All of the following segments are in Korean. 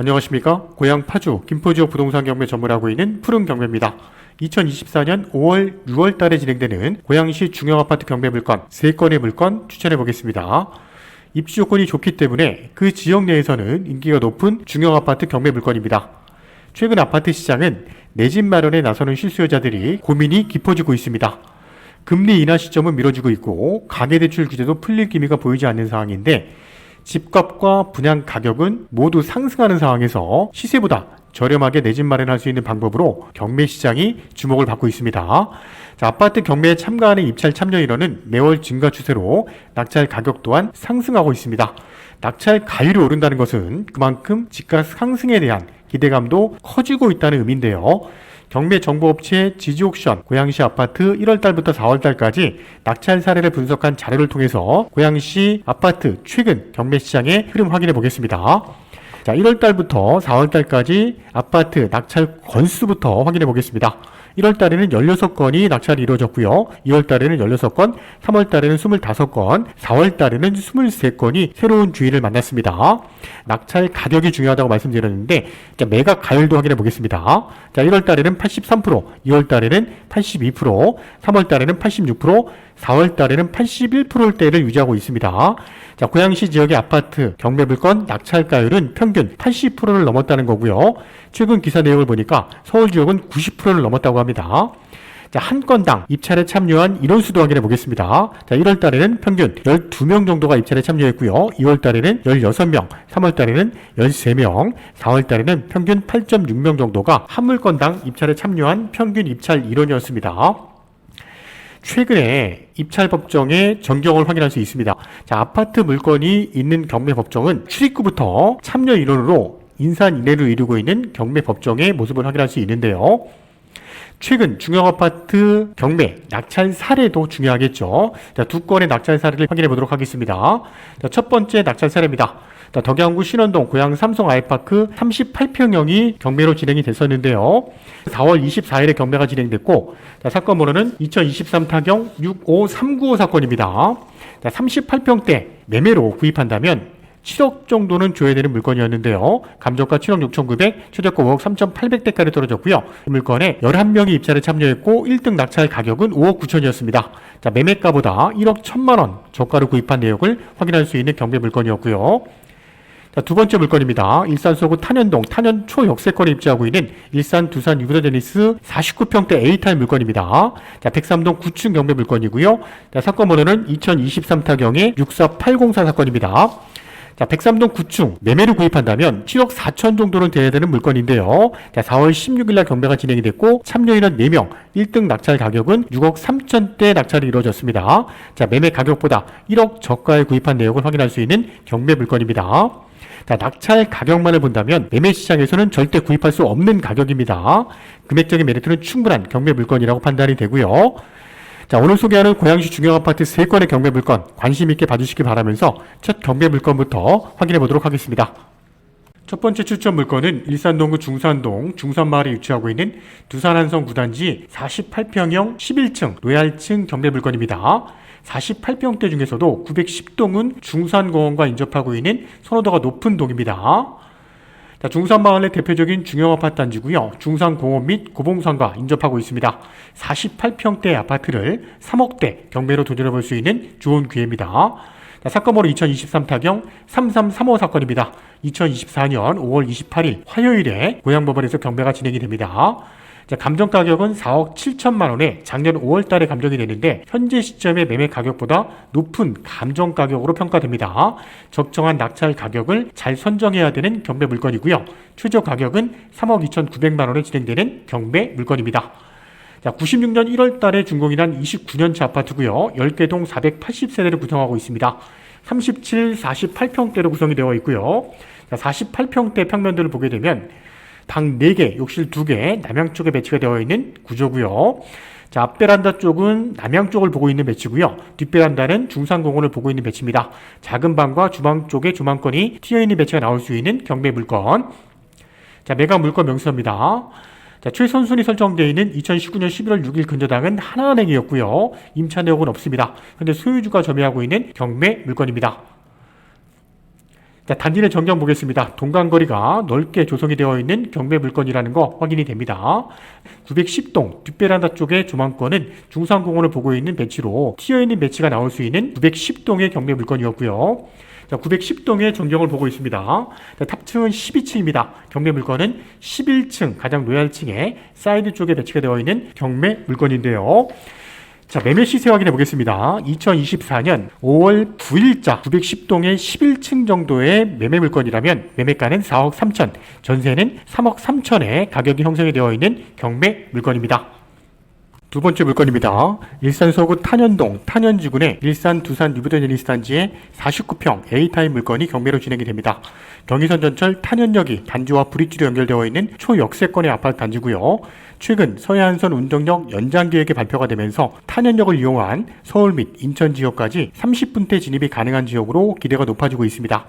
안녕하십니까. 고향 파주 김포 지역 부동산 경매 전문하고 있는 푸른 경매입니다. 2024년 5월, 6월 달에 진행되는 고양시 중형 아파트 경매 물건 3건의 물건 추천해 보겠습니다. 입지 조건이 좋기 때문에 그 지역 내에서는 인기가 높은 중형 아파트 경매 물건입니다. 최근 아파트 시장은 내 집 마련에 나서는 실수요자들이 고민이 깊어지고 있습니다. 금리 인하 시점은 미뤄지고 있고 가계대출 규제도 풀릴 기미가 보이지 않는 상황인데 집값과 분양 가격은 모두 상승하는 상황에서 시세보다 저렴하게 내 집 마련할 수 있는 방법으로 경매 시장이 주목을 받고 있습니다. 자, 아파트 경매에 참가하는 입찰 참여 인원은 매월 증가 추세로 낙찰 가격 또한 상승하고 있습니다. 낙찰 가율이 오른다는 것은 그만큼 집값 상승에 대한 기대감도 커지고 있다는 의미인데요. 경매 정보업체 지지옥션 고양시 아파트 1월달부터 4월달까지 낙찰 사례를 분석한 자료를 통해서 고양시 아파트 최근 경매 시장의 흐름 확인해 보겠습니다. 자, 1월달부터 4월달까지 아파트 낙찰 건수부터 확인해 보겠습니다. 1월달에는 16건이 낙찰이 이루어졌고요. 2월달에는 16건, 3월달에는 25건, 4월달에는 23건이 새로운 주인을 만났습니다. 낙찰 가격이 중요하다고 말씀드렸는데 자, 매각 가율도 확인해 보겠습니다. 자, 1월달에는 83%, 2월달에는 82%, 3월 달에는 86%, 4월 달에는 81%대를 유지하고 있습니다. 자, 고양시 지역의 아파트 경매 물건 낙찰가율은 평균 80%를 넘었다는 거고요. 최근 기사 내용을 보니까 서울 지역은 90%를 넘었다고 합니다. 자, 한 건당 입찰에 참여한 인원수도 확인해 보겠습니다. 자, 1월 달에는 평균 12명 정도가 입찰에 참여했고요. 2월 달에는 16명, 3월 달에는 13명, 4월 달에는 평균 8.6명 정도가 한 물건당 입찰에 참여한 평균 입찰 인원이었습니다. 최근에 입찰 법정의 전경을 확인할 수 있습니다. 자, 아파트 물건이 있는 경매 법정은 출입구부터 참여 인원으로 인산 인해를 이루고 있는 경매 법정의 모습을 확인할 수 있는데요. 최근 중형 아파트 경매 낙찰 사례도 중요하겠죠. 자, 두 건의 낙찰 사례를 확인해 보도록 하겠습니다. 자, 첫 번째 낙찰 사례입니다. 자, 덕양구 신원동 고양 삼성 아이파크 38평형이 경매로 진행이 됐었는데요. 4월 24일에 경매가 진행됐고, 자, 사건 번호는 2023 타경 65395 사건입니다. 자, 38평대 매매로 구입한다면 7억 정도는 줘야 되는 물건이었는데요. 감정가 7억 6,900, 최저가 5억 3,800대까지 떨어졌고요. 이 물건에 11명이 입찰에 참여했고 1등 낙찰 가격은 5억 9천이었습니다. 자, 매매가보다 1억 1천만 원 저가로 구입한 내역을 확인할 수 있는 경매 물건이었고요. 자, 두 번째 물건입니다. 일산 서구 탄현동 탄현 초역세권에 입지하고 있는 일산 두산 유브더 제니스 49평대 A타입 물건입니다. 자, 103동 9층 경매 물건이고요. 자, 사건 번호는 2023 타경의 64804 사건입니다. 자, 103동 9층 매매로 구입한다면 7억 4천 정도는 돼야 되는 물건인데요. 자, 4월 16일 날 경매가 진행이 됐고 참여인은 4명, 1등 낙찰 가격은 6억 3천대 낙찰이 이루어졌습니다. 자, 매매 가격보다 1억 저가에 구입한 내역을 확인할 수 있는 경매 물건입니다. 자, 낙찰 가격만을 본다면 매매 시장에서는 절대 구입할 수 없는 가격입니다. 금액적인 메리트는 충분한 경매 물건이라고 판단이 되고요. 자, 오늘 소개하는 고양시 중형 아파트 3건의 경매 물건 관심 있게 봐주시기 바라면서 첫 경매 물건부터 확인해 보도록 하겠습니다. 첫 번째 추천 물건은 일산동구 중산동 중산마을에 위치하고 있는 두산한성 구단지 48평형 11층 로얄층 경매 물건입니다. 48평대 중에서도 910동은 중산공원과 인접하고 있는 선호도가 높은 동입니다. 자, 중산마을의 대표적인 중형 아파트 단지고요. 중산공원 및 고봉산과 인접하고 있습니다. 48평대 아파트를 3억대 경매로 도전해볼 수 있는 좋은 기회입니다. 자, 사건 번호 2023 타경 3335 사건입니다. 2024년 5월 28일 화요일에 고양법원에서 경매가 진행이 됩니다. 자, 감정 가격은 4억 7천만 원에 작년 5월 달에 감정이 되는데 현재 시점의 매매 가격보다 높은 감정 가격으로 평가됩니다. 적정한 낙찰 가격을 잘 선정해야 되는 경매 물건이고요. 최저 가격은 3억 2,900만 원에 진행되는 경매 물건입니다. 자, 96년 1월 달에 준공이란 29년차 아파트고요. 10개 동 480세대를 구성하고 있습니다. 37, 48평대로 구성이 되어 있고요. 자, 48평대 평면들을 보게 되면 방 4개, 욕실 2개, 남향 쪽에 배치가 되어 있는 구조고요. 자, 앞베란다 쪽은 남향 쪽을 보고 있는 배치고요. 뒷베란다는 중산공원을 보고 있는 배치입니다. 작은 방과 주방 쪽에 주방권이 튀어 있는 배치가 나올 수 있는 경매 물건. 자, 매각 물건 명수입니다. 자, 최선순위 설정되어 있는 2019년 11월 6일 근저당은 하나은행이었고요. 임차 내역은 없습니다. 현재 소유주가 점유하고 있는 경매 물건입니다. 자, 단지의 정경 보겠습니다. 동간거리가 넓게 조성이 되어 있는 경매 물건이라는 거 확인이 됩니다. 910동 뒷베란다 쪽의 조망권은 중산공원을 보고 있는 배치로 튀어있는 배치가 나올 수 있는 910동의 경매 물건이었고요. 자, 910동의 전경을 보고 있습니다. 자, 탑층은 12층입니다. 경매 물건은 11층 가장 로얄층에 사이드 쪽에 배치가 되어 있는 경매 물건인데요. 자, 매매 시세 확인해 보겠습니다. 2024년 5월 9일자 910동의 11층 정도의 매매 물건이라면 매매가는 4억 3천, 전세는 3억 3천에 가격이 형성이 되어 있는 경매 물건입니다. 두 번째 물건입니다. 일산 서구 탄현동 탄현지군의 일산 두산 뉴브던 리스단지의 49평 A타입 물건이 경매로 진행이 됩니다. 경의선 전철 탄현역이 단지와 브릿지로 연결되어 있는 초역세권의 아파트 단지고요. 최근 서해안선 운정역 연장 계획이 발표가 되면서 탄현역을 이용한 서울 및 인천 지역까지 30분대 진입이 가능한 지역으로 기대가 높아지고 있습니다.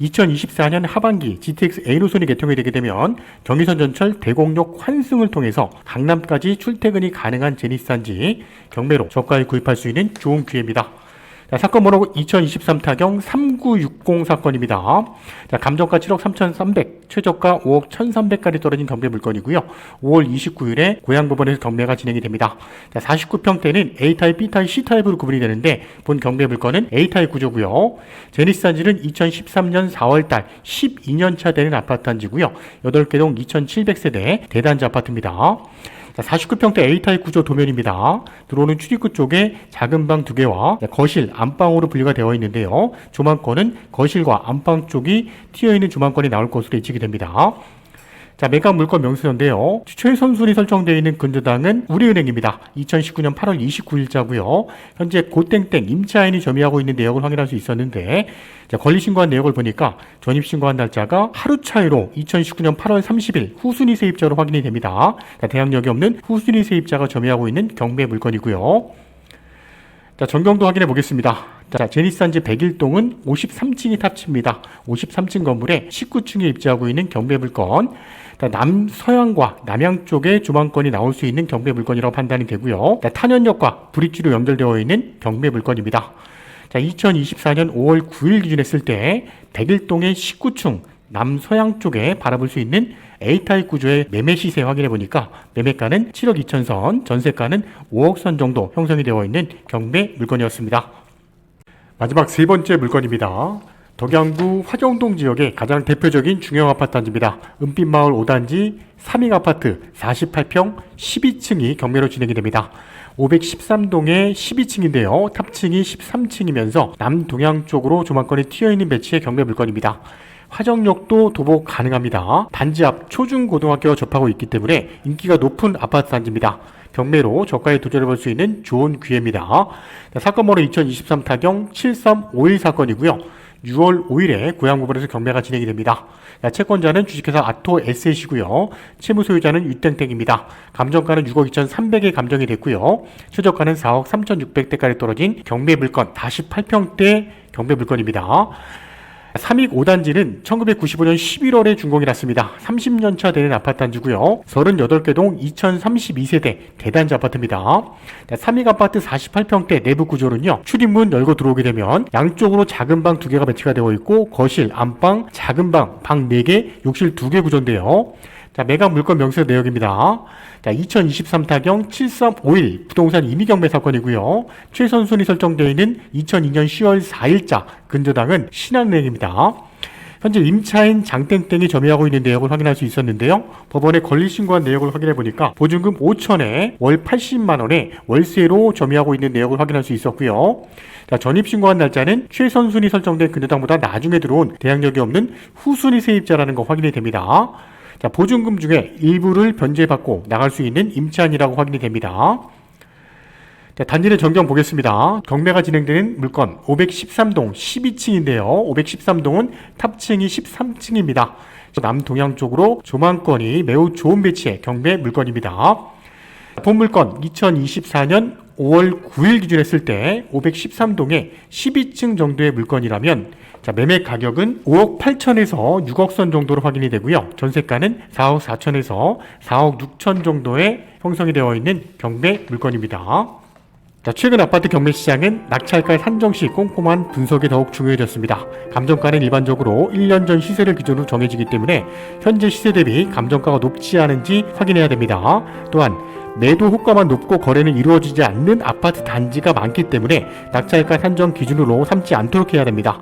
2024년 하반기 GTX A 노선이 개통이 되게 되면 경의선 전철 대곡역 환승을 통해서 강남까지 출퇴근이 가능한 제니스탄지 경매로 저가에 구입할 수 있는 좋은 기회입니다. 자, 사건 번호 2023 타경 3960 사건입니다. 자, 감정가 7억 3,300, 최저가 5억 1,300까지 떨어진 경매 물건이고요. 5월 29일에 고양법원에서 경매가 진행이 됩니다. 자, 49평대는 A타입, B타입, C타입으로 구분이 되는데 본 경매 물건은 A타입 구조고요. 제니스 단지는 2013년 4월달 12년차 되는 아파트 단지고요. 8개 동 2,700세대 대단지 아파트입니다. 자, 49평대 A타입 구조 도면입니다. 들어오는 출입구 쪽에 작은 방 두 개와 거실, 안방으로 분리가 되어 있는데요. 조망권은 거실과 안방 쪽이 튀어 있는 조망권이 나올 것으로 예측이 됩니다. 자, 매각 물건 명세서인데요. 최선순위 설정되어 있는 근저당은 우리은행입니다. 2019년 8월 29일자고요. 현재 고땡땡 임차인이 점유하고 있는 내역을 확인할 수 있었는데 자, 권리 신고한 내역을 보니까 전입 신고한 날짜가 하루 차이로 2019년 8월 30일 후순위 세입자로 확인이 됩니다. 자, 대항력이 없는 후순위 세입자가 점유하고 있는 경매 물건이고요. 자, 전경도 확인해 보겠습니다. 자, 제니스단지 101동은 53층이 탑치입니다. 53층 건물에 19층에 입지하고 있는 경매 물건. 자, 남서양과 남양 쪽에 조망권이 나올 수 있는 경매 물건이라고 판단이 되고요. 자, 탄현역과 브릿지로 연결되어 있는 경매 물건입니다. 자, 2024년 5월 9일 기준 했을 때 101동의 19층 남서양 쪽에 바라볼 수 있는 A타입 구조의 매매 시세 확인해 보니까 매매가는 7억 2천 선, 전세가는 5억 선 정도 형성이 되어 있는 경매 물건이었습니다. 마지막 세 번째 물건입니다. 덕양구 화정동 지역의 가장 대표적인 중형 아파트 단지입니다. 은빛마을 5단지 3익 아파트 48평 12층이 경매로 진행이 됩니다. 513동의 12층인데요. 탑층이 13층이면서 남동양 쪽으로 조망권이 튀어있는 배치의 경매 물건입니다. 화정역도 도보 가능합니다. 단지 앞 초중고등학교와 접하고 있기 때문에 인기가 높은 아파트 단지입니다. 경매로 저가에 도전해볼 수 있는 좋은 기회입니다. 사건 번호 2023 타경 7351 사건이고요. 6월 5일에 고양부벌에서 경매가 진행이 됩니다. 채권자는 주식회사 아토 에셋이고요. 채무 소유자는 유땡땡입니다. 감정가는 6억 2,300에 감정이 됐고요. 최저가는 4억 3,600대까지 떨어진 경매 물건 48평대 경매 물건입니다. 3익 5단지는 1995년 11월에 준공이 났습니다. 30년차 되는 아파트 단지고요. 38개 동 2032세대 대단지 아파트입니다. 3익 아파트 48평대 내부 구조는요. 출입문 열고 들어오게 되면 양쪽으로 작은 방 2개가 배치가 되어 있고 거실, 안방, 작은 방, 방 4개, 욕실 2개 구조인데요. 자, 매각 물건 명세 내역입니다. 자, 2023 타경 7351 부동산 임의 경매 사건이고요. 최선 순위 설정되어 있는 2002년 10월 4일자 근저당은 신한은행입니다. 현재 임차인 장땡땡이 점유하고 있는 내역을 확인할 수 있었는데요. 법원에 권리 신고한 내역을 확인해 보니까 보증금 5천에 월 80만 원에 월세로 점유하고 있는 내역을 확인할 수 있었고요. 자, 전입 신고한 날짜는 최선순위 설정된 근저당보다 나중에 들어온 대항력이 없는 후순위 세입자라는 거 확인이 됩니다. 자, 보증금 중에 일부를 변제받고 나갈 수 있는 임차인이라고 확인이 됩니다. 자, 단지의 전경 보겠습니다. 경매가 진행되는 물건 513동 12층인데요. 513동은 탑층이 13층입니다. 남동양 쪽으로 조망권이 매우 좋은 배치의 경매 물건입니다. 본 물건 2024년 5월 9일 기준 했을 때 513동에 12층 정도의 물건이라면 자, 매매 가격은 5억 8천에서 6억 선 정도로 확인이 되고요. 전세가는 4억 4천에서 4억 6천 정도의 형성이 되어 있는 경매 물건입니다. 자, 최근 아파트 경매 시장은 낙찰가 산정 시 꼼꼼한 분석이 더욱 중요해졌습니다. 감정가는 일반적으로 1년 전 시세를 기준으로 정해지기 때문에 현재 시세 대비 감정가가 높지 않은지 확인해야 됩니다. 또한 매도 호가만 높고 거래는 이루어지지 않는 아파트 단지가 많기 때문에 낙찰가 산정 기준으로 삼지 않도록 해야 됩니다.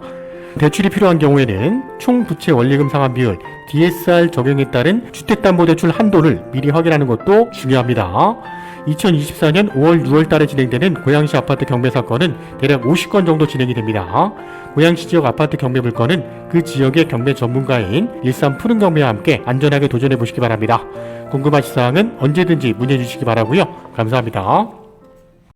대출이 필요한 경우에는 총 부채 원리금 상환 비율 DSR 적용에 따른 주택담보대출 한도를 미리 확인하는 것도 중요합니다. 2024년 5월 6월 달에 진행되는 고양시 아파트 경매 사건은 대략 50건 정도 진행이 됩니다. 고양시 지역 아파트 경매 물건은 그 지역의 경매 전문가인 일산 푸른 경매와 함께 안전하게 도전해 보시기 바랍니다. 궁금하신 사항은 언제든지 문의해 주시기 바라고요. 감사합니다.